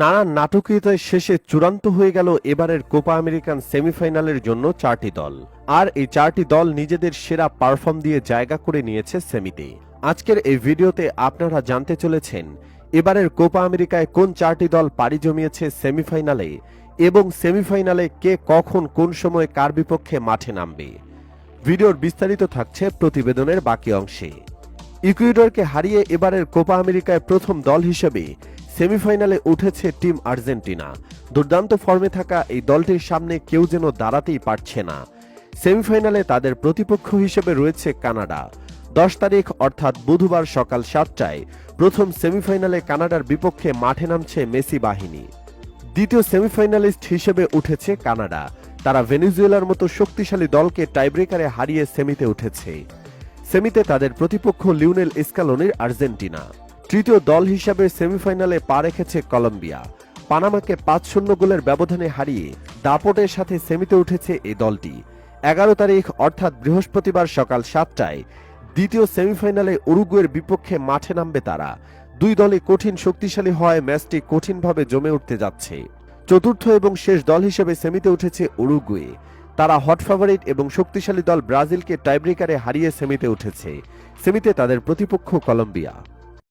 নানান নাটকীয়তায় শেষে চূড়ান্ত হয়ে গেল এবারের কোপা আমেরিকান সেমিফাইনালের জন্য চারটি দল। আর এই চারটি দল নিজেদের সেরা পারফর্ম দিয়ে জায়গা করে নিয়েছে সেমিতে। আজকের এই ভিডিওতে আপনারা জানতে চলেছেন, এবারের কোপা আমেরিকায় কোন চারটি দল পাড়ি জমিয়েছে সেমিফাইনালে এবং সেমিফাইনালে কে কখন কোন সময় কার বিপক্ষে মাঠে নামবে। ভিডিওর বিস্তারিত থাকছে প্রতিবেদনের বাকি অংশে। ইকুয়েডরকে হারিয়ে এবারের কোপা আমেরিকায় প্রথম দল হিসেবে সেমিফাইনালে উঠেছে টিম আর্জেন্টিনা। দুর্দান্ত ফর্মে থাকা এই দলটির সামনে কেউ যেন দাঁড়াতেই পারছে না। সেমিফাইনালে তাদের প্রতিপক্ষ হিসেবে রয়েছে কানাডা। দশ তারিখ, অর্থাৎ বুধবার সকাল সাতটায় প্রথম সেমিফাইনালে কানাডার বিপক্ষে মাঠে নামছে মেসি বাহিনী। দ্বিতীয় সেমিফাইনালিস্ট হিসেবে উঠেছে কানাডা। তারা ভেনেজুয়েলার মতো শক্তিশালী দলকে টাইব্রেকারে হারিয়ে সেমিতে উঠেছে। সেমিতে তাদের প্রতিপক্ষ লিওনেল স্কালোনির আর্জেন্টিনা। তৃতীয় দল হিসাবে সেমিফাইনালে পা রেখেছে কলম্বিয়া। পানামাকে পাঁচ শূন্য গোলের ব্যবধানে হারিয়ে দাপটের সাথে সেমিতে উঠেছে এই দলটি। এগারো তারিখ, অর্থাৎ বৃহস্পতিবার সকাল সাতটায়, দ্বিতীয় সেমিফাইনালে উরুগুয়ের বিপক্ষে মাঠে নামবে তারা। দুই দলই কঠিন শক্তিশালী হওয়ায় ম্যাচটি কঠিনভাবে জমে উঠতে যাচ্ছে। চতুর্থ এবং শেষ দল হিসেবে সেমিতে উঠেছে উরুগুয়ে। তারা হট ফেভারিট এবং শক্তিশালী দল ব্রাজিলকে টাইব্রেকারে হারিয়ে সেমিতে উঠেছে। সেমিতে তাদের প্রতিপক্ষ কলম্বিয়া।